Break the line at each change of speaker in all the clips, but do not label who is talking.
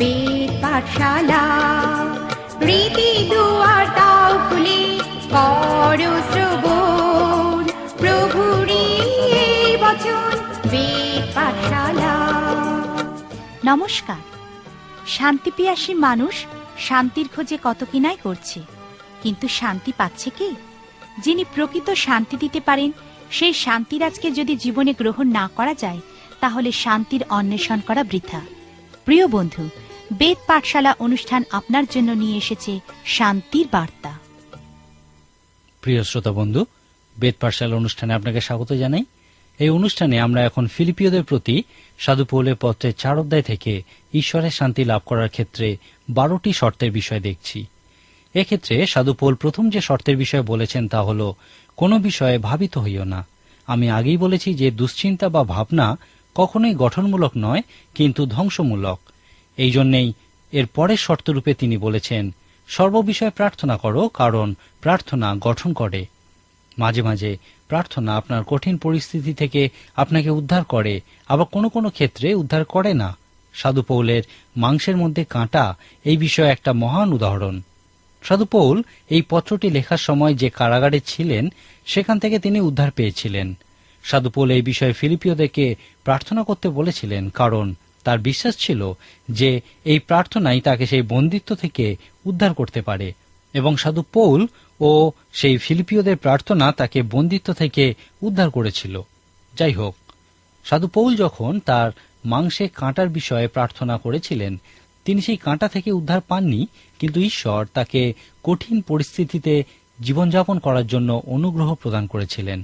বেদ পাঠশালা। রীতি দুয়ার দাও খুলে করো শ্রবণ। প্রভুরই এই বচন, বেদ পাঠশালা।
নমস্কার। শান্তিপিয়াসী মানুষ শান্তির খোঁজে কত কিনাই করছে, কিন্তু শান্তি পাচ্ছে কি? যিনি প্রকৃত শান্তি দিতে পারেন, সেই শান্তির আজকে যদি জীবনে গ্রহণ না করা যায়, তাহলে শান্তির অন্বেষণ করা বৃথা। প্রিয় বন্ধু, বেদ পাঠশালা অনুষ্ঠান আপনার জন্য নিয়ে এসেছে শান্তির বার্তা।
প্রিয় শ্রোতা বন্ধু, বেদ পাঠশালা অনুষ্ঠানে আপনাকে স্বাগত জানাই। এই অনুষ্ঠানে আমরা এখন ফিলিপিওদের প্রতি সাধু পৌলের পত্রের চার অধ্যায় থেকে ঈশ্বরের শান্তি লাভ করার ক্ষেত্রে বারোটি শর্তের বিষয় দেখছি। এক্ষেত্রে সাধু পৌল প্রথম যে শর্তের বিষয়ে বলেছেন তা হল, কোনো বিষয়ে ভাবিত হইও না। আমি আগেই বলেছি যে দুশ্চিন্তা বা ভাবনা কখনোই গঠনমূলক নয়, কিন্তু ধ্বংসমূলক। এই জন্যেই এর পরের শর্তরূপে তিনি বলেছেন, সর্ববিষয়ে প্রার্থনা করো, কারণ প্রার্থনা গঠন করে। মাঝে মাঝে প্রার্থনা আপনার কঠিন পরিস্থিতি থেকে আপনাকে উদ্ধার করে, আবার কোনো কোনো ক্ষেত্রে উদ্ধার করে না। সাধু পৌলের মাংসের মধ্যে কাঁটা এই বিষয়ে একটা মহান উদাহরণ। সাধু পৌল এই পত্রটি লেখার সময় যে কারাগারে ছিলেন, সেখান থেকে তিনি উদ্ধার পেয়েছিলেন। সাধু পৌল এই বিষয়ে ফিলিপিওদেরকে প্রার্থনা করতে বলেছিলেন, কারণ তার বিশ্বাস ছিল যে এই প্রার্থনাই তাকে সেই বন্দিত্ব থেকে উদ্ধার করতে পারে। এবং সাধু পৌল ও সেই ফিলিপিওদের প্রার্থনা তাকে বন্দিত্ব থেকে উদ্ধার করেছিল। যাই হোক সাধু পৌল যখন তার মাংসে কাঁটার বিষয়ে প্রার্থনা করেছিলেন, তিনি সেই কাঁটা থেকে উদ্ধার পাননি, কিন্তু ঈশ্বর তাকে কঠিন পরিস্থিতিতে জীবনযাপন করার জন্য অনুগ্রহ প্রদান করেছিলেন।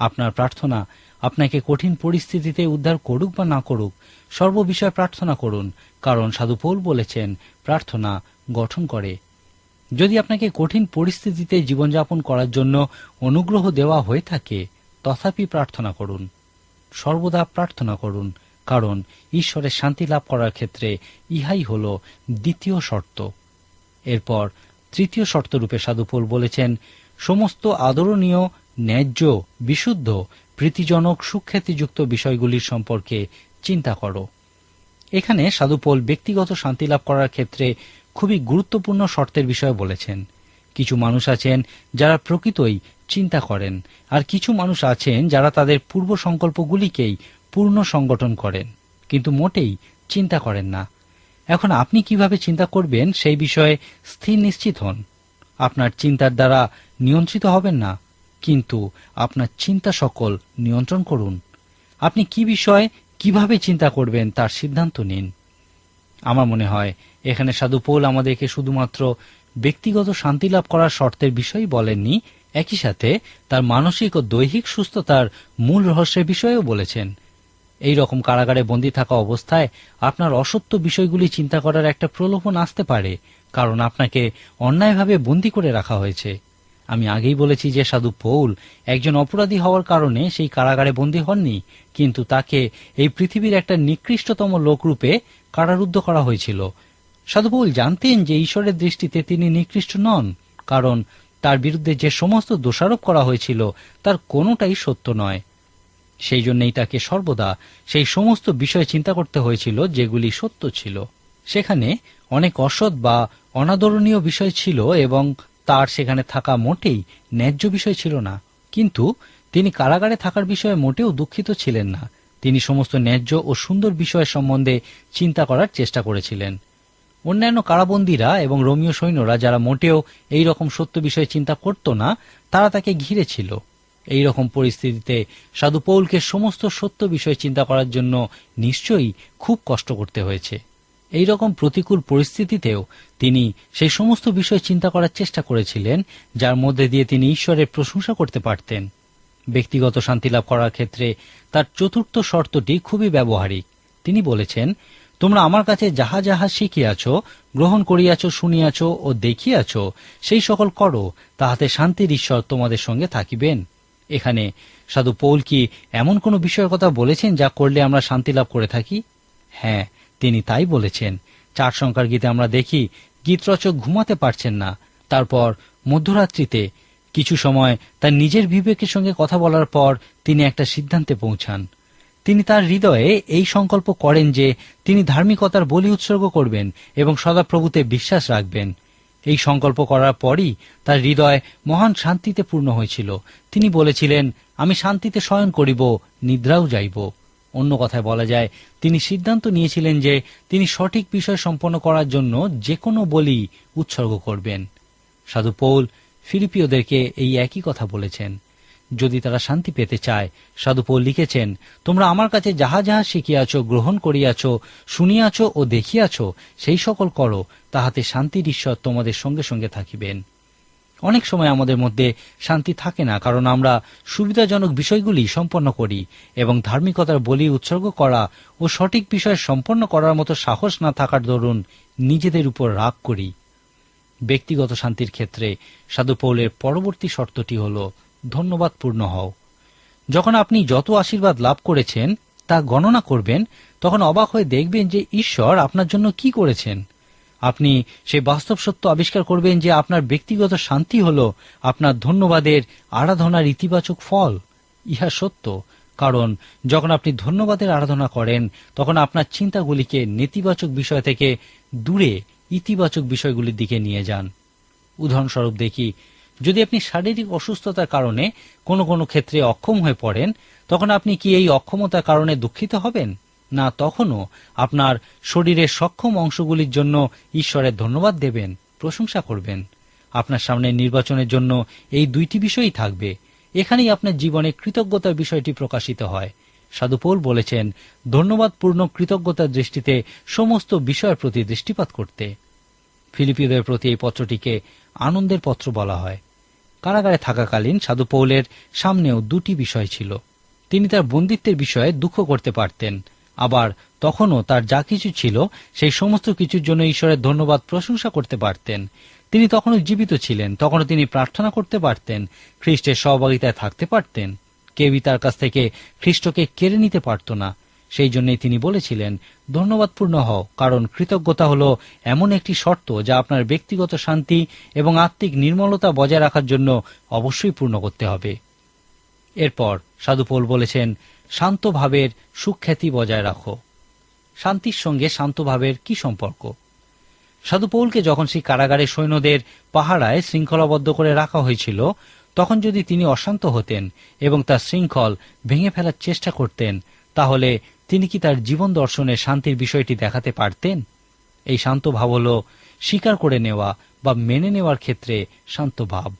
আপনার প্রার্থনা। আপনাকে কঠিন পরিস্থিতিতে উদ্ধার করুক বা না করুক, সর্ববিষয়ে প্রার্থনা করুন, কারণ সাধু পৌল বলেছেন, প্রার্থনা গঠন করে। যদি আপনাকে কঠিন পরিস্থিতিতে জীবনযাপন করার জন্য অনুগ্রহ দেওয়া হয়ে থাকে, তথাপি প্রার্থনা করুন। সর্বদা প্রার্থনা করুন, কারণ ঈশ্বরের শান্তি লাভ করার ক্ষেত্রে ইহাই হল দ্বিতীয় শর্ত। এরপর তৃতীয় শর্তরূপে সাধুপোল বলেছেন, সমস্ত আদরণীয় ন্যায্য, বিশুদ্ধ, প্রীতিজনক, সুখ্যাতিযুক্ত বিষয়গুলির সম্পর্কে চিন্তা করো। এখানে সাধুপোল ব্যক্তিগত শান্তি লাভ করার ক্ষেত্রে খুবই গুরুত্বপূর্ণ শর্তের বিষয়ে বলেছেন। কিছু মানুষ আছেন যারা প্রকৃতই চিন্তা করেন, আর কিছু মানুষ আছেন যারা তাদের পূর্ব সংকল্পগুলিকেই পূর্ণ সংগঠন করেন, কিন্তু মোটেই চিন্তা করেন না। এখন আপনি কীভাবে চিন্তা করবেন সেই বিষয়ে স্থির নিশ্চিত হন। আপনার চিন্তার দ্বারা নিয়ন্ত্রিত হবেন না। কিন্তু আপনার চিন্তা সকল নিয়ন্ত্রণ করুন। আপনি কি বিষয়ে কীভাবে চিন্তা করবেন তার সিদ্ধান্ত নিন। আমার মনে হয়, এখানে সাধু পৌল আমাদেরকে শুধুমাত্র ব্যক্তিগত শান্তি লাভ করার শর্তের বিষয়ই বলেননি, একই সাথে তার মানসিক ও দৈহিক সুস্থতার মূল রহস্যের বিষয়েও বলেছেন। এই রকম কারাগারে বন্দী থাকা অবস্থায় আপনার অসত্য বিষয়গুলি চিন্তা করার একটা প্রলোভন আসতে পারে, কারণ আপনাকে অন্যায়ভাবে বন্দী করে রাখা হয়েছে। আমি আগেই বলেছি যে সাধু পৌল একজন অপরাধী হওয়ার কারণে সেই কারাগারে বন্দী হননি, কিন্তু তাকে এই পৃথিবীর একটা নিকৃষ্টতম লোকরূপে কারারুদ্ধ করা হয়েছিল। সাধু পৌল জানতেন যে ঈশ্বরের দৃষ্টিতে তিনি নিকৃষ্ট নন, কারণ তার বিরুদ্ধে যে সমস্ত দোষারোপ করা হয়েছিল, তার কোনোটাই সত্য নয়। সেই জন্যই তাকে সর্বদা সেই সমস্ত বিষয় চিন্তা করতে হয়েছিল যেগুলি সত্য ছিল। সেখানে অনেক অসৎ বা অনাদরণীয় বিষয় ছিল এবং তার সেখানে থাকা মোটেই ন্যায্য বিষয় ছিল না। কিন্তু তিনি কারাগারে থাকার বিষয়ে মোটেও দুঃখিত ছিলেন না। তিনি সমস্ত ন্যায্য ও সুন্দর বিষয় সম্বন্ধে চিন্তা করার চেষ্টা করেছিলেন। অন্যান্য কারাবন্দীরা এবং রোমীয় সৈন্যরা যারা মোটেও এই রকম সত্য বিষয়ে চিন্তা করত না, তারা তাকে ঘিরে ছিল। এই রকম পরিস্থিতিতে সাধু পৌলকে সমস্ত সত্য বিষয় চিন্তা করার জন্য নিশ্চয়ই খুব কষ্ট করতে হয়েছে। এই রকম প্রতিকূল পরিস্থিতিতেও তিনি সেই সমস্ত বিষয় চিন্তা করার চেষ্টা করেছিলেন, যার মধ্যে দিয়ে তিনি ঈশ্বরের প্রশংসা করতে পারতেন। ব্যক্তিগত শান্তি লাভ করার ক্ষেত্রে তার চতুর্থ শর্তটি খুবই ব্যবহারিক। তিনি বলেছেন, তোমরা আমার কাছে যাহা যাহা শিখিয়াছ, গ্রহণ করিয়াছ, শুনিয়াছ ও দেখিয়াছ, সেই সকল করো, তাহাতে শান্তির ঈশ্বর তোমাদের সঙ্গে থাকিবেন। এখানে সাধু পৌল কি এমন কোনো বিষয়ের কথা বলেছেন যা করলে আমরা শান্তি লাভ করে থাকি? হ্যাঁ তিনি তাই বলেছেন, চার সংখ্যার গীতে আমরা দেখি, গীতরচক ঘুমাতে পারছেন না। তারপর মধ্যরাত্রিতে কিছু সময় তার নিজের বিবেকের সঙ্গে কথা বলার পর তিনি একটা সিদ্ধান্তে পৌঁছান। তিনি তার হৃদয়ে এই সংকল্প করেন যে তিনি ধার্মিকতার বলি উৎসর্গ করবেন এবং সদাপ্রভুতে বিশ্বাস রাখবেন। এই সংকল্প করার পরই তার হৃদয় মহান শান্তিতে পূর্ণ হয়েছিল। তিনি বলেছিলেন, আমি শান্তিতে শয়ন করিব, নিদ্রাও যাইব। অন্য কথায় বলা যায়, তিনি সিদ্ধান্ত নিয়েছিলেন যে তিনি সঠিক বিষয় সম্পন্ন করার জন্য যে কোনো বলি উৎসর্গ করবেন। সাধু পৌল ফিলিপিওদেরকে এই একই কথা বলেছেন। যদি তারা শান্তি পেতে চায়, সাধু পৌল লিখেছেন, তোমরা আমার কাছে যাহা যাহা শিখিয়াছ, গ্রহণ করিয়াছ, শুনিয়াছ ও দেখিয়াছ, সেই সকল করো, তাহাতে শান্তির ঈশ্বর তোমাদের সঙ্গে সঙ্গে থাকিবেন। অনেক সময় আমাদের মধ্যে শান্তি থাকে না, কারণ আমরা সুবিধাজনক বিষয়গুলি সম্পন্ন করি এবং ধার্মিকতার বলি উৎসর্গ করা ও সঠিক বিষয় সম্পন্ন করার মতো সাহস না থাকার দরুন নিজেদের উপর রাগ করি। ব্যক্তিগত শান্তির ক্ষেত্রে সাধু পৌলের পরবর্তী শর্তটি হল, ধন্যবাদপূর্ণ হও। যখন আপনি যত আশীর্বাদ লাভ করেছেন তা গণনা করবেন, তখন অবাক হয়ে দেখবেন যে, ঈশ্বর আপনার জন্য কি করেছেন? আপনি সেই বাস্তব সত্য আবিষ্কার করবেন যে আপনার ব্যক্তিগত শান্তি হল আপনার ধন্যবাদের আরাধনার ইতিবাচক ফল। ইহা সত্য। কারণ যখন আপনি ধন্যবাদের আরাধনা করেন, তখন আপনার চিন্তাগুলিকে নেতিবাচক বিষয় থেকে দূরে ইতিবাচক বিষয়গুলির দিকে নিয়ে যান। উদাহরণস্বরূপ দেখি, যদি আপনি শারীরিক অসুস্থতার কারণে কোনো কোনো ক্ষেত্রে অক্ষম হয়ে পড়েন, তখন আপনি কি এই অক্ষমতার কারণে দুঃখিত হবেন? না তখনও আপনার শরীরের সক্ষম অংশগুলির জন্য ঈশ্বরের ধন্যবাদ দেবেন, প্রশংসা করবেন। আপনার সামনে নির্বাচনের জন্য এই দুইটি বিষয়ই থাকবে। এখানেই আপনার জীবনে কৃতজ্ঞতার বিষয়টি প্রকাশিত হয়। সাধুপৌল বলেছেন, ধন্যবাদপূর্ণ কৃতজ্ঞতার দৃষ্টিতে সমস্ত বিষয়ের প্রতি দৃষ্টিপাত করতে। ফিলিপিদের প্রতি এই পত্রটিকে আনন্দের পত্র বলা হয়। কারাগারে থাকাকালীন সাধু পৌলের সামনেও দুটি বিষয় ছিল। তিনি তার বন্দিত্বের বিষয়ে দুঃখ করতে পারতেন। আবার তখনও তার যা কিছু ছিল, সেই সমস্ত কিছুর জন্য ঈশ্বরের ধন্যবাদ প্রশংসা করতে পারতেন। তিনি তখনও জীবিত ছিলেন, তখনও তিনি প্রার্থনা করতে পারতেন, খ্রিস্টের সহভাগিতায় থাকতে পারতেন। কেউই তার কাছ থেকে খ্রিস্টকে কেড়ে নিতে পারত না। সেই জন্যই তিনি বলেছিলেন, ধন্যবাদপূর্ণ হও, কারণ কৃতজ্ঞতা হল এমন একটি শর্ত যা আপনার ব্যক্তিগত শান্তি এবং আত্মিক নির্মলতা বজায় রাখার জন্য অবশ্যই পূর্ণ করতে হবে। এরপর সাধুপোল বলেছেন শান্ত ভাবের সুখ্যাতি বজায় রাখো। শান্তির সঙ্গে শান্ত ভাবের কি সম্পর্ক? সাধুপৌলকে যখন সেই কারাগারে সৈন্যদের পাহারায় শৃঙ্খলাবদ্ধ করে রাখা হয়েছিল, তখন যদি তিনি অশান্ত হতেন এবং তার শৃঙ্খল ভেঙে ফেলার চেষ্টা করতেন, তাহলে তিনি কি তার জীবন দর্শনে শান্তির বিষয়টি দেখাতে পারতেন? এই শান্ত ভাব হল স্বীকার করে নেওয়া বা মেনে নেওয়ার ক্ষেত্রে শান্ত ভাব।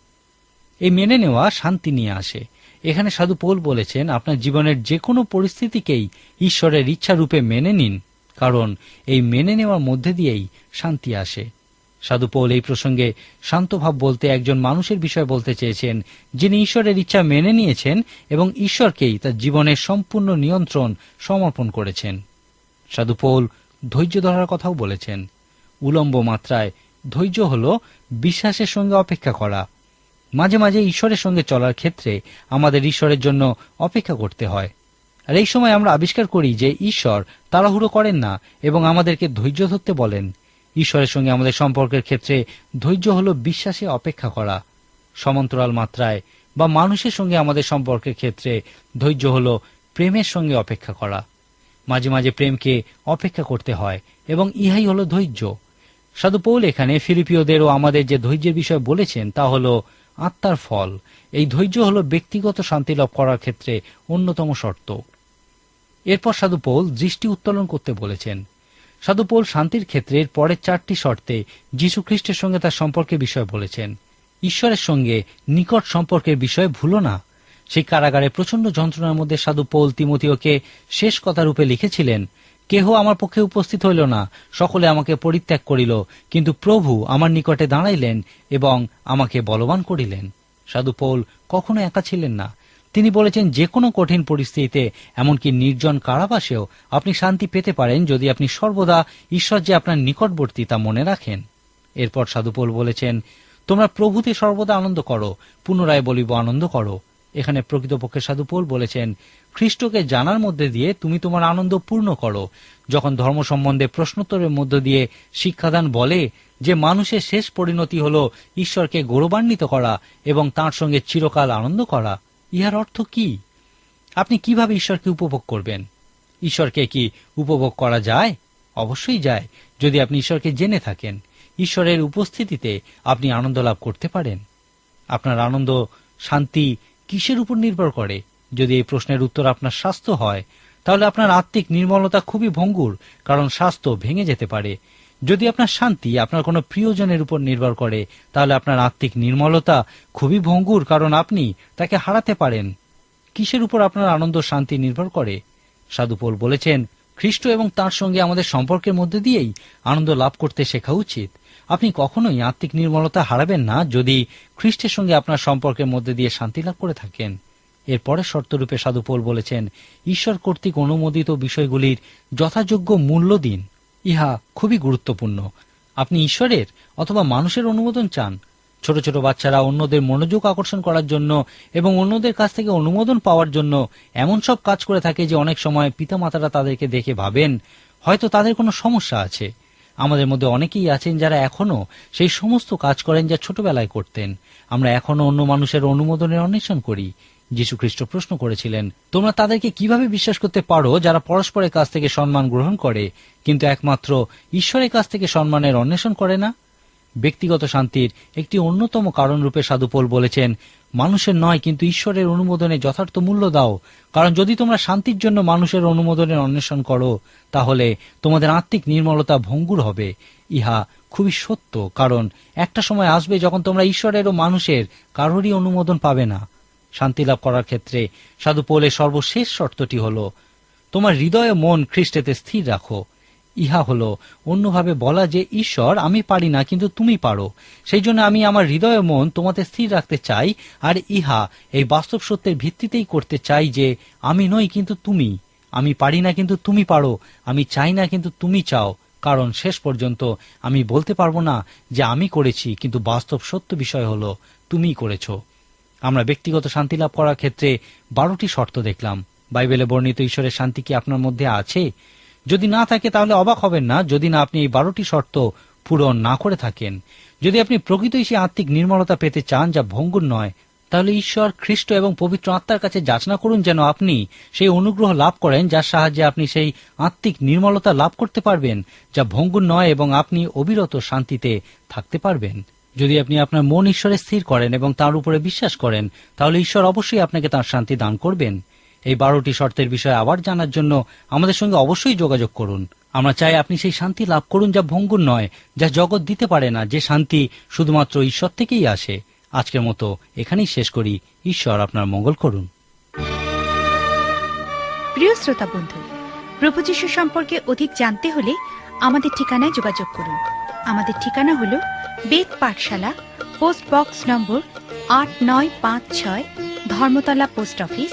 এই মেনে নেওয়া শান্তি নিয়ে আসে। এখানে সাধু পৌল বলেছেন, আপনার জীবনের যে কোনো পরিস্থিতিকেই ঈশ্বরের ইচ্ছা রূপে মেনে নিন, কারণ এই মেনে নেওয়ার মধ্যে দিয়েই শান্তি আসে। সাধু পৌল এই প্রসঙ্গে শান্তভাব বলতে একজন মানুষের বিষয় বলতে চেয়েছেন, যিনি ঈশ্বরের ইচ্ছা মেনে নিয়েছেন এবং ঈশ্বরকেই তার জীবনের সম্পূর্ণ নিয়ন্ত্রণ সমর্পণ করেছেন। সাধু পৌল ধৈর্য ধরার কথাও বলেছেন। উলম্ব মাত্রায় ধৈর্য হল বিশ্বাসের সঙ্গে অপেক্ষা করা। মাঝে মাঝে ঈশ্বরের সঙ্গে চলার ক্ষেত্রে আমাদের ঈশ্বরের জন্য অপেক্ষা করতে হয়। আর এই সময় আমরা আবিষ্কার করি যে ঈশ্বর তাড়াহুড়ো করেন না এবং আমাদেরকে ধৈর্য ধরতে বলেন। ঈশ্বরের সঙ্গে আমাদের সম্পর্কের ক্ষেত্রে ধৈর্য হল বিশ্বাসে অপেক্ষা করা। সমান্তরাল মাত্রায় বা মানুষের সঙ্গে আমাদের সম্পর্কের ক্ষেত্রে ধৈর্য হল প্রেমের সঙ্গে অপেক্ষা করা। মাঝে মাঝে প্রেমকে অপেক্ষা করতে হয় এবং ইহাই হল ধৈর্য। সাধু পৌল এখানে ফিলিপিওদের ও আমাদের যে ধৈর্যের বিষয় বলেছেন তা হল আত্মার ফল। এই ধৈর্য হল ব্যক্তিগত শান্তি লাভ করার ক্ষেত্রে অন্যতম শর্ত। এরপর সাধু পৌল দৃষ্টি উত্তোলন করতে বলেছেন, সাধু পৌল শান্তির ক্ষেত্রের পরের চারটি শর্তে যীশু খ্রিস্টের সঙ্গে তার সম্পর্কের বিষয় বলেছেন, ঈশ্বরের সঙ্গে নিকট সম্পর্কের বিষয় ভুলো না। সেই কারাগারে প্রচণ্ড যন্ত্রণার মধ্যে সাধু পৌল তিমতীয়কে শেষ কথা রূপে লিখেছিলেন কেহ আমার পক্ষে উপস্থিত হইল না। সকলে আমাকে পরিত্যাগ করিল, কিন্তু প্রভু আমার নিকটে দাঁড়াইলেন এবং আমাকে বলবান করিলেন। সাধু পৌল কখনো একা ছিলেন না। তিনি বলেছেন, যে কোনো কঠিন পরিস্থিতিতে, এমনকি নির্জন কারাবাসেও, আপনি শান্তি পেতে পারেন যদি আপনি সর্বদা ঈশ্বর যে আপনার নিকটবর্তী তা মনে রাখেন। এরপর সাধুপোল বলেছেন, তোমরা প্রভুতে সর্বদা আনন্দ করো, পুনরায় বলিব আনন্দ করো। এখানে প্রকৃতপক্ষে সাধুপোল বলেছেন, খ্রিস্টকে জানার মধ্যে দিয়ে তুমি তোমার আনন্দ পূর্ণ করো। যখন ধর্ম সম্বন্ধে প্রশ্নোত্তরের মধ্য দিয়ে শিক্ষাদান বলে যে মানুষের শেষ পরিণতি হল ঈশ্বরকে গৌরবান্বিত করা এবং তার সঙ্গে চিরকাল আনন্দ করা, ইহার অর্থ কি? আপনি কীভাবে ঈশ্বরকে উপভোগ করবেন? ঈশ্বরকে কি উপভোগ করা যায়? অবশ্যই যায়, যদি আপনি ঈশ্বরকে জেনে থাকেন। ঈশ্বরের উপস্থিতিতে আপনি আনন্দ লাভ করতে পারেন। আপনার আনন্দ, শান্তি কিসের উপর নির্ভর করে? যদি এই প্রশ্নের উত্তর আপনার স্বাস্থ্য হয়, তাহলে আপনার আত্মিক নির্মলতা খুবই ভঙ্গুর, কারণ স্বাস্থ্য ভেঙে যেতে পারে। যদি আপনার শান্তি আপনার কোনো প্রিয়জনের উপর নির্ভর করে, তাহলে আপনার আত্মিক নির্মলতা খুবই ভঙ্গুর, কারণ আপনি তাকে হারাতে পারেন। কিসের উপর আপনার আনন্দ শান্তি নির্ভর করে? সাধুপোল বলেছেন, খ্রিস্ট এবং তার সঙ্গে আমাদের সম্পর্কের মধ্যে দিয়েই আনন্দ লাভ করতে শেখা উচিত। আপনি কখনোই আত্মিক নির্মলতা হারাবেন না যদি খ্রিস্টের সঙ্গে আপনার সম্পর্কের মধ্যে দিয়ে শান্তি লাভ করে থাকেন। এর পরের শর্তরূপে সাধুপোল বলেছেন, ঈশ্বর কর্তৃক অনুমোদিত বিষয়গুলির যথাযোগ্য মূল্য দিন। ইহা খুবই গুরুত্বপূর্ণ। আপনি ঈশ্বরের অথবা মানুষের অনুমোদন চান। ছোট ছোট বাচ্চারা অন্যদের মনোযোগ আকর্ষণ করার জন্য এবং অন্যদের কাছ থেকে অনুমোদন পাওয়ার জন্য এমন সব কাজ করে থাকে যে অনেক সময় পিতামাতারা তাদেরকে দেখে ভাবেন, হয়তো তাদের কোনো সমস্যা আছে। আমাদের মধ্যে অনেকেই আছেন যারা এখনও সেই সমস্ত কাজ করেন যা ছোটবেলায় করতেন। আমরা এখনও অন্য মানুষের অনুমোদনের অন্বেষণ করি। যীশু খ্রিস্ট প্রশ্ন করেছিলেন, তোমরা তাদেরকে কীভাবে বিশ্বাস করতে পারো যারা পরস্পরের কাছ থেকে সম্মান গ্রহণ করে, কিন্তু একমাত্র ঈশ্বরের কাছ থেকে সম্মানের অন্বেষণ করে না? ব্যক্তিগত শান্তির একটি অন্যতম কারণ রূপে সাধুপোল বলেছেন, মানুষের নয়, কিন্তু ঈশ্বরের অনুমোদনে যথার্থ মূল্য দাও। কারণ যদি তোমরা শান্তির জন্য মানুষের অনুমোদনের অন্বেষণ করো, তাহলে তোমাদের আত্মিক নির্মলতা ভঙ্গুর হবে। ইহা খুবই সত্য, কারণ একটা সময় আসবে যখন তোমরা ঈশ্বরের ও মানুষের কারোরই অনুমোদন পাবে না। শান্তি লাভ করার ক্ষেত্রে সাধু পোলের সর্বশেষ শর্তটি হল, তোমার হৃদয় মন খ্রিস্টেতে স্থির রাখো। ইহা হলো, অন্যভাবে বলা যে, ঈশ্বর, আমি পারি না, কিন্তু তুমি পারো। সেই জন্য আমি আমার হৃদয় মন তোমাতে স্থির রাখতে চাই, আর ইহা, এই বাস্তব সত্যের ভিত্তিতেই করতে চাই যে, আমি নই কিন্তু তুমি। আমি পারি না কিন্তু তুমি পারো, আমি চাই না কিন্তু তুমি চাও, কারণ শেষ পর্যন্ত আমি বলতে পারব না যে, আমি করেছি, কিন্তু বাস্তব সত্য বিষয় হলো তুমিই করেছ। আমরা ব্যক্তিগত শান্তি লাভ করার ক্ষেত্রে বারোটি শর্ত দেখলাম। বাইবেলে বর্ণিত ঈশ্বরের শান্তি কি আপনার মধ্যে আছে? যদি না থাকে তাহলে অবাক হবেন না যদি না আপনি এই বারোটি শর্ত পূরণ না করে থাকেন। যদি আপনি প্রকৃতই সে আত্মিক নির্মলতা পেতে চান যা ভঙ্গুর নয়, তাহলে ঈশ্বর খ্রিস্ট এবং পবিত্র আত্মার কাছে যাচনা করুন যেন আপনি সেই অনুগ্রহ লাভ করেন যার সাহায্যে আপনি সেই আত্মিক নির্মলতা লাভ করতে পারবেন, যা ভঙ্গুর নয় এবং আপনি অবিরত শান্তিতে থাকতে পারবেন। যদি আপনি আপনার মন ঈশ্বরে স্থির করেন এবং তার উপরে বিশ্বাস করেন, তাহলে ঈশ্বর অবশ্যই আপনাকে তার শান্তি দান করবেন। এই বারোটি শর্তের বিষয়ে আবার জানার জন্য আমাদের সঙ্গে অবশ্যই যোগাযোগ করুন। আমরা চাই আপনি সেই শান্তি লাভ করুন যা ভঙ্গুর নয়, যা জগৎ দিতে পারে না, যে শান্তি শুধুমাত্র ঈশ্বর থেকেই আসে। আজকের মতো এখানেই শেষ করি। ঈশ্বর আপনার মঙ্গল করুন।
প্রিয় শ্রোতা বন্ধু, প্রভু যীশু সম্পর্কে অধিক জানতে হলে আমাদের ঠিকানায় যোগাযোগ করুন। আমাদের ঠিকানা হল বেদ পাঠশালা, পোস্ট বক্স নম্বর আট নয় পাঁচ ছয়, ধর্মতলা পোস্ট অফিস